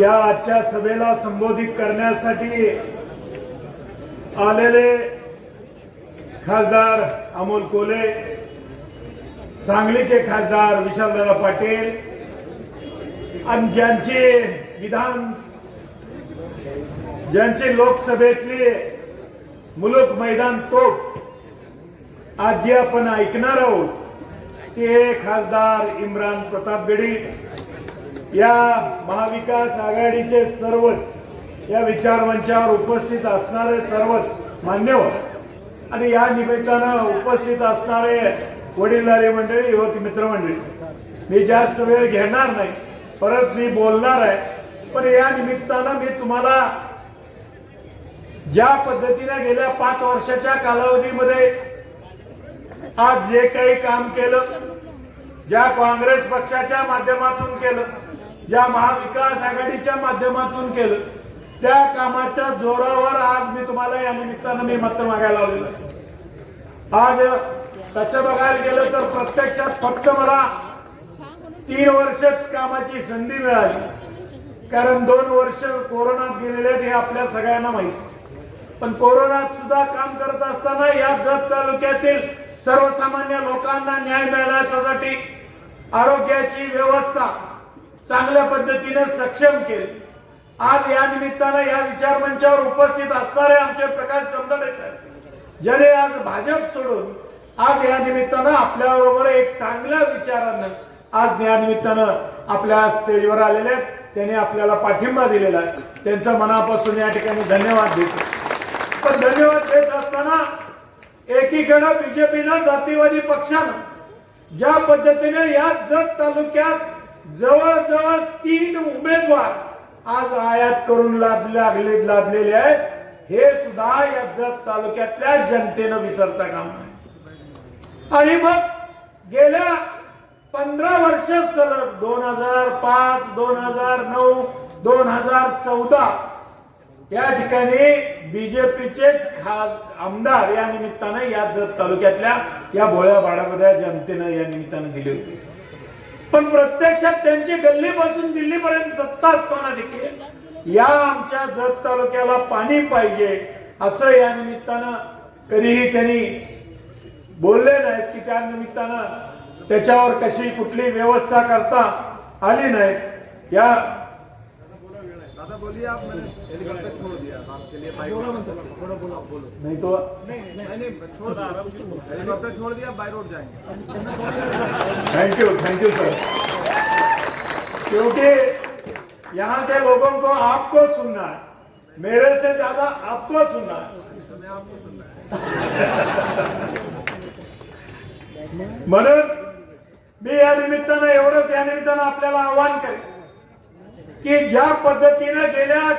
या आजच्या सभेला संबोधित करण्यासाठी आलेले खासदार अमोल कोले सांगलीचे खासदार विशालदादा पाटील आणि ज्यांचे विधान ज्यांची लोकसभेतली मुलुक मैदान तोप आज जे आपण ऐकणार आहोत ते खासदार इम्रान प्रताप गडी या महाविकास आघाडीचे सर्वच या विचारमंचावर उपस्थित असणारे सर्वच मान्यवर आणि या निमित्तानं उपस्थित असणारे वडीलधारी मंडळी युवक मित्रमंडळी मी जास्त वेळ घेणार नाही परत मी बोलणार आहे. पण या निमित्तानं मी तुम्हाला ज्या पद्धतीने गेल्या पाच वर्षाच्या कालावधीमध्ये आज जे काही काम केलं ज्या काँग्रेस पक्षाच्या माध्यमातून केलं ज्या महाविकास आघाडीच्या माध्यमातून केलं त्या कामाच्या जोरावर आज मी तुम्हाला या निमित्तानं मी मत मागायला लावलेलं आज तसं बघायला गेलं तर प्रत्यक्षात फक्त मला तीन वर्षच कामाची संधी मिळाली. कारण दोन वर्ष कोरोनात गेलेले आहेत हे आपल्या सगळ्यांना माहिती. पण कोरोनात सुद्धा काम करत असताना या जत तालुक्यातील सर्वसामान्य लोकांना न्याय मिळण्यासाठी आरोग्याची व्यवस्था चांगल्या पद्धतीने सक्षम केले. आज या निमित्तानं या विचारमंचावर उपस्थित असणारे आमचे प्रकाश चंदडे साहेब ज्याने आज भाजप सोडून आज या निमित्तानं आपल्याबरोबर एक चांगल्या विचारानं आज या निमित्तानं आपल्या स्टेजवर आलेले आहेत. त्यांनी आपल्याला पाठिंबा दिलेला आहे. त्यांचा मनापासून या ठिकाणी धन्यवाद देतो. पण धन्यवाद देत असताना एकीकडे बीजेपीनं जातीवादी पक्षानं ज्या पद्धतीने या जत तालुक्यात जवळजवळ तीन उमेदवार आज आयात करून लादले लागले लादलेले आहेत. हे सुद्धा या जत तालुक्यातल्या जनतेनं विसरता काम नाही आणि मग गेल्या पंधरा वर्ष सलग दोन हजार पाच दोन हजार नऊ दोन हजार चौदा या ठिकाणी बीजेपीचेच खास आमदार या निमित्तानं या जत तालुक्यातल्या या भोळ्या भाड्यामध्ये जनतेनं या निमित्तानं दिली होती. पण प्रत्यक्षात त्यांची गल्लीपासून दिल्लीपर्यंत सत्ता असताना देखील या आमच्या जत तालुक्याला पाणी पाहिजे असं या निमित्तानं कधीही त्यांनी बोलले नाहीत की त्या निमित्तानं त्याच्यावर कशी कुठली व्यवस्था करता आली नाही या बोलिए आप मैंने। हेलीकॉप्टर छोड़ दिया आपके लिए बाइक बोलो बोलो। नाही तो नहीं नहीं छोड़ दिया हेलीकॉप्टर छोड़ दिया बाय रोड जाएँगे। Thank you thank you sir क्योंकि यहाँ के लोगों को आपको सुनना है मेरे से ज़्यादा आपको सुनना है। मैं आपको सुन रहा म्हणून मी या निमित्तानं एवढंच या निमित्तानं आपल्याला आव्हान करेन. की ज्या पद्धतीनं गेल्या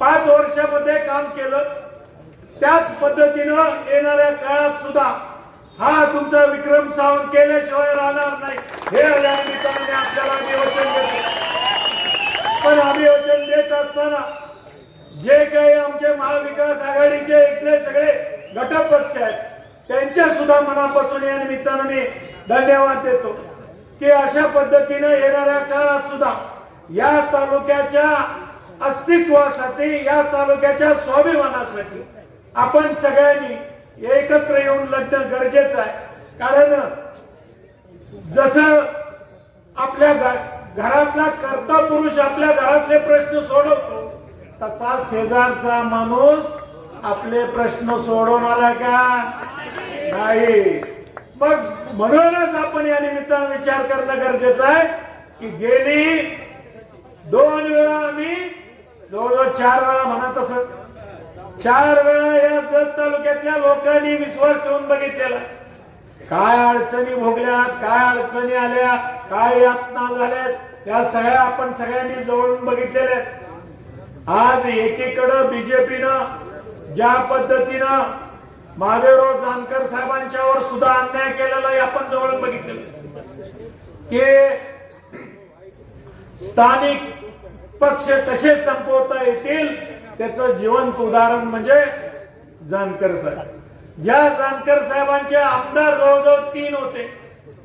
पाच वर्षामध्ये काम केलं त्याच पद्धतीनं येणाऱ्या काळात सुद्धा हा तुमचा विक्रम सावंत केल्याशिवाय राहणार नाही. हे या निमित्तानं आपल्याला अभिवचन देतो. पण अभिवचन देत असताना जे काही आमचे महाविकास आघाडीचे इथले सगळे घटक आहेत त्यांच्या सुद्धा मनापासून या निमित्तानं मी धन्यवाद देतो. की अशा पद्धतीनं येणाऱ्या काळात सुद्धा या तालुक्याच्या अस्तित्वासाठी या तालुक्याच्या स्वाभिमानासाठी आपण सगळ्यांनी एकत्र येऊन लढणं गरजेचं आहे. कारण जसं आपल्या घरातला कर्ता पुरुष आपल्या घरातले प्रश्न सोडवतो तसा शेजारचा माणूस आपले प्रश्न सोडवणार आहे का? नाही. मग म्हणूनच आपण या निमित्तानं विचार करणं गरजेचं आहे की गेली दोन वेळा आम्ही जवळजवळ चार वेळा म्हणत असत. चार वेळा या जत तालुक्यातल्या लोकांनी विश्वास ठेवून बघितलेला. काय अडचणी भोगल्या काय अडचणी आल्या काय यातना झाल्यात या सगळ्या आपण सगळ्यांनी जवळून बघितलेल्या आज एकीकडं बीजेपीनं ज्या पद्धतीनं महादेवराव जानकर साहेबांच्यावर सुद्धा अन्याय केलेला आपण जवळून बघितलेलं की स्थानिक पक्ष कसे संपवता येतील त्याचं जिवंत उदाहरण म्हणजे जानकर साहेब. ज्या जानकर साहेबांचे आमदार जवळजवळ तीन होते.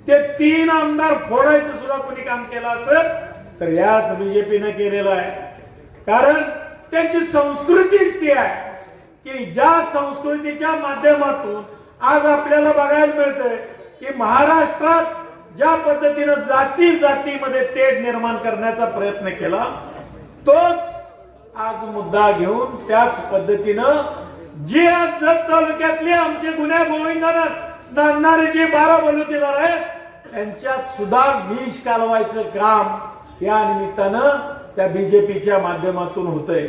ते तीन आमदार फोडायचं सुद्धा कोणी काम केलं असेल तर याच बीजेपीनं केलेलं आहे. कारण त्यांची संस्कृतीच ती आहे की ज्या संस्कृतीच्या माध्यमातून आज आपल्याला बघायला मिळतंय की महाराष्ट्रात ज्या पद्धतीनं जाती जातीमध्ये तेढ निर्माण करण्याचा प्रयत्न केला तोच आज मुद्दा घेऊन त्याच पद्धतीनं जे आज जत तालुक्यातले आमचे गुन्ह्या गोविंदानं नांदणारे जे बारा बलुतेदार आहेत त्यांच्यात सुद्धा विष कालवायचं काम या निमित्तानं त्या बीजेपीच्या माध्यमातून होतंय.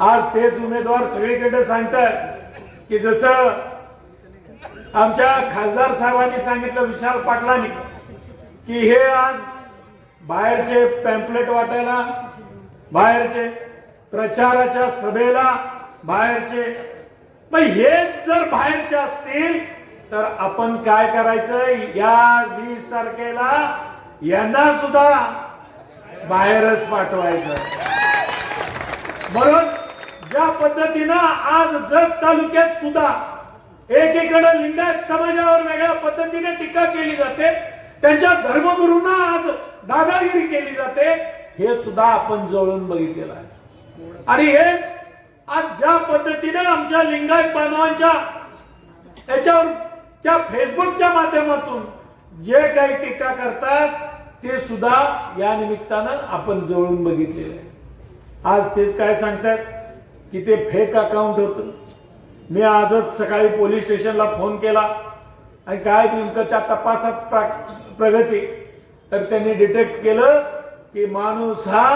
आज तेच उमेदवार सगळीकडे सांगतात की जसं आमच्या खासदार साहेबांनी सांगितलं विशाल पाटलांनी की हे आज बाहेरचे पॅम्पलेट वाटायला बाहेरचे प्रचाराच्या सभेला बाहेरचे मग हेच जर बाहेरचे असतील तर आपण काय करायचं या वीस तारखेला यांना सुद्धा बाहेरच पाठवायचं. म्हणून ज्या पद्धतीनं आज जत तालुक्यात सुद्धा एकीकडे लिंगायत समाजावर वेगळ्या पद्धतीने टीका केली जाते त्यांच्या धर्मगुरूंना आज दादागिरी केली जाते. हे सुद्धा आपण जवळून बघितलेलं आहे. आणि हेच आज ज्या पद्धतीने आमच्या लिंगायत बांधवांच्या याच्यावर त्या फेसबुकच्या माध्यमातून जे काही टीका करतात ते सुद्धा या निमित्तानं आपण जवळून बघितलेलं आहे. आज तेच काय सांगतात? की ते फेक अकाउंट होतं. मी आजच सकाळी पोलीस स्टेशनला फोन केला. आणि काय नेमकं त्या तपासात प्रगती? तर त्यांनी डिटेक्ट केलं की माणूस हा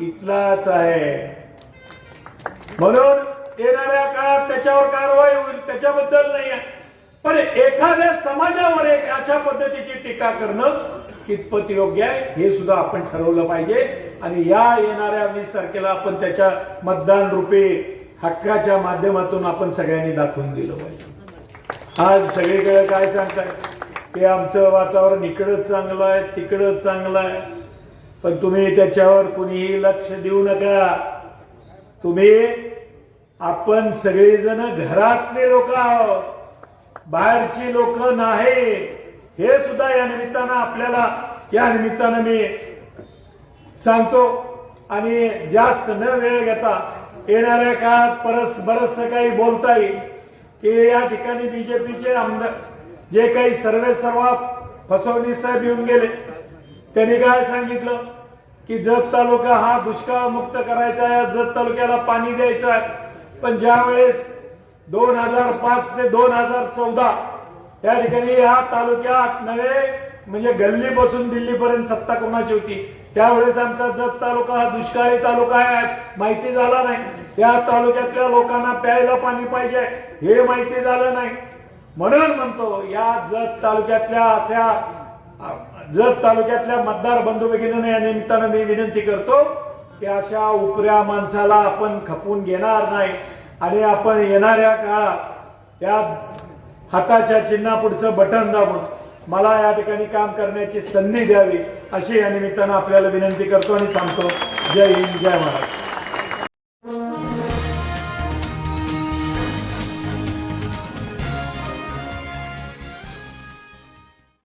इथलाच आहे. म्हणून येणाऱ्या काळात त्याच्यावर कारवाई होईल त्याच्याबद्दल नाही आहे. पण एखाद्या समाजावर एक अशा पद्धतीची टीका करणं कितपत योग्य आहे हे सुद्धा आपण ठरवलं पाहिजे. आणि या येणाऱ्या वीस तारखेला आपण त्याच्या मतदान रूपे हक्काच्या माध्यमातून आपण सगळ्यांनी दाखवून दिलं पाहिजे. आज सगळीकडे काय सांगताय? की आमचं वातावरण इकडं चांगलं आहे तिकडं चांगलं आहे. पण तुम्ही त्याच्यावर कुणीही लक्ष देऊ नका. तुम्ही आपण सगळेजण घरातले लोक आहोत. बाहेरची लोक नाही. हे सुद्धा या निमित्तानं आपल्याला या निमित्तानं मी सांगतो. आणि जास्त न वेळ घेता येणाऱ्या काळात परस बरस काही बोलता येईल की या ठिकाणी बीजेपीचे आमदार जे काही सर्वे सर्वा फसवणी साहेब येऊन गेले त्यांनी काय सांगितलं? की जत तालुका हा दुष्काळ मुक्त करायचा आहे जत तालुक्याला पाणी द्यायचं आहे. पण ज्या वेळेस दोन हजार पाच ते दोन हजार चौदा या ठिकाणी या तालुक्यात नव्हे म्हणजे गल्लीपासून दिल्लीपर्यंत सत्ता कोणाची होती? त्यावेळेस आमचा जत तालुका हा दुष्काळी तालुका आहे. माहिती झाला नाही. त्या तालुक्यातल्या लोकांना प्यायला पाणी पाहिजे. हे माहिती झालं नाही. म्हणून म्हणतो या जत तालुक्यातल्या अशा जत तालुक्यातल्या मतदार बंधू भगिनीने या निमित्तानं मी विनंती करतो की अशा उपऱ्या माणसाला आपण खपून घेणार नाही. आणि आपण येणाऱ्या काळात त्या हाताच्या चिन्हापुढचं बटन दाबून मला या ठिकाणी काम करण्याची संधी द्यावी अशी या निमित्तानं आपल्याला विनंती करतो आणि थांबतो जय हिंद जय महाराष्ट्र.